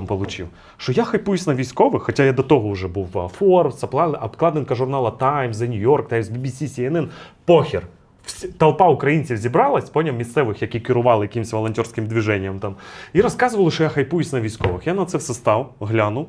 потім отримав? Що я хайпуюсь на військових, хоча я до того вже був в Forbes, обкладинка журнала Times, The New York Times, BBC, CNN. Похер. Толпа українців зібралась, поняв місцевих, які керували якимось волонтерським движенням там, і розказували, що я хайпуюсь на військових. Я на це все став, глянув.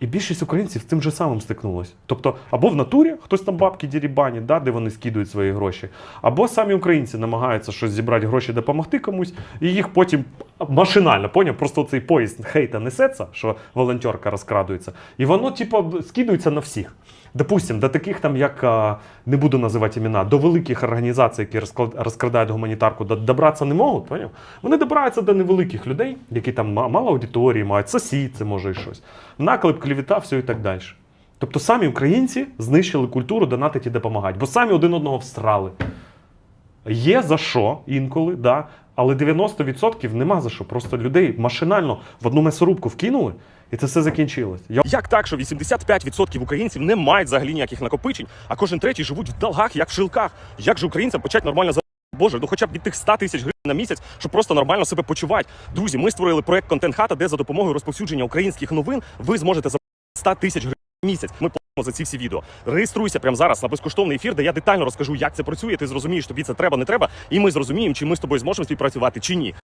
І більшість українців з тим же самим стикнулось. Тобто, або в натурі хтось там бабки дірібанять, да, де вони скидують свої гроші, або самі українці намагаються щось зібрати гроші, допомогти комусь, і їх потім машинально, поняв, просто цей поїзд хейта несеться, що волонтерка розкрадується, і воно, типу, скидується на всіх. Допустим, до таких там, як не буду називати імена, до великих організацій, які розкрадають гуманітарку, добратися не можуть, поняв? Вони добираються до невеликих людей, які там мало аудиторії мають, сосід, це може і щось. Наклеп, клівіта, все і так далі. Тобто самі українці знищили культуру донатити і допомагати, бо самі один одного всрали. Є за що інколи, да, але 90% нема за що. Просто людей машинально в одну м'ясорубку вкинули, і це все закінчилось. Я Як так, що 85% українців не мають взагалі ніяких накопичень, а кожен третій живуть в долгах, як в шилках? Як же українцям почати нормально за Боже, ну хоча б від тих 100 тисяч гривень на місяць, щоб просто нормально себе почувати. Друзі, ми створили проект Контент Хата, де за допомогою розповсюдження українських новин ви зможете за 100 тисяч гривень місяць. Ми платимо за ці всі відео. Реєструйся прямо зараз на безкоштовний ефір, де я детально розкажу, як це працює. Ти зрозумієш, тобі це треба, не треба, і ми зрозуміємо, чи ми з тобою зможемо співпрацювати чи ні.